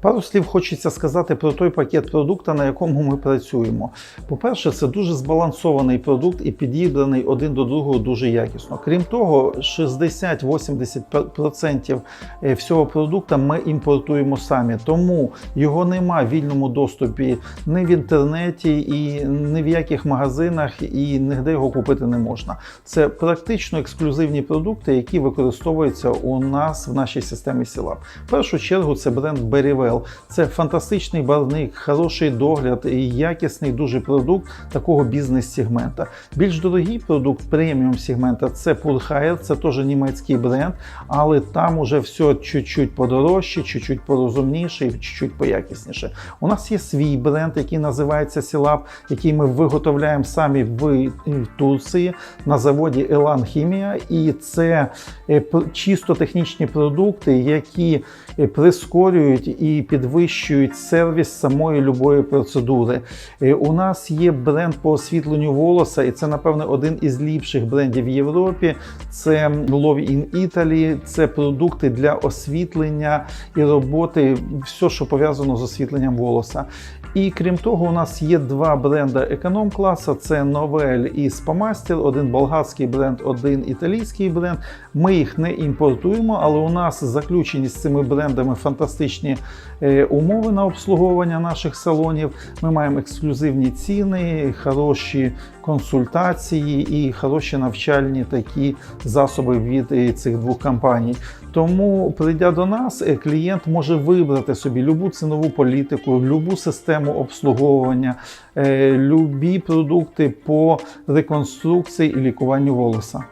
Пару слів хочеться сказати про той пакет продукту, на якому ми працюємо. По-перше, це дуже збалансований продукт і підібраний один до другого дуже якісно. Крім того, 60-80% е, всього продукту ми імпортуємо самі, тому його нема в вільному доступі ні в інтернеті, і ні в яких магазинах, і ніде його купити не можна. Це практично ексклюзивні продукти, які використовуються у нас в нашій системі сіла. В першу чергу це бренд Berryvell. Це фантастичний барник, хороший догляд і якісний дуже продукт такого бізнес-сегмента. Більш дорогий продукт преміум сегмента це Purhire, це теж німецький бренд, але там уже все чуть-чуть подорожче, чуть-чуть порозумніше і чуть-чуть поякісніше. У нас є свій бренд, який називається Сілаб, який ми виготовляємо самі в в Турції на заводі Елан Хімія, і це е, чисто технічні продукти, які е, прискорюють і підвищують сервіс самої любої процедури. Е, У нас є бренд по освітленню волоса, і це, напевне, один із ліпших брендів в Європі. Це Love in Italy, це продукти для освітлення і роботи, все, що пов'язано з освітленням волоса. І крім того, у нас є два бренди економ-класу: це Novell і Spamaster, один болгарський бренд, один італійський бренд. Ми їх не імпортуємо, але у нас заключені з цими брендами фантастичні умови на обслуговування наших салонів. Ми маємо ексклюзивні ціни, хороші консультації і хороші навчальні такі засоби від е, цих двох компаній. Тому, прийдя до нас, е, клієнт може вибрати собі любу цінову політику, любу систему обслуговування, е, любі продукти по реконструкції і лікуванню волоса.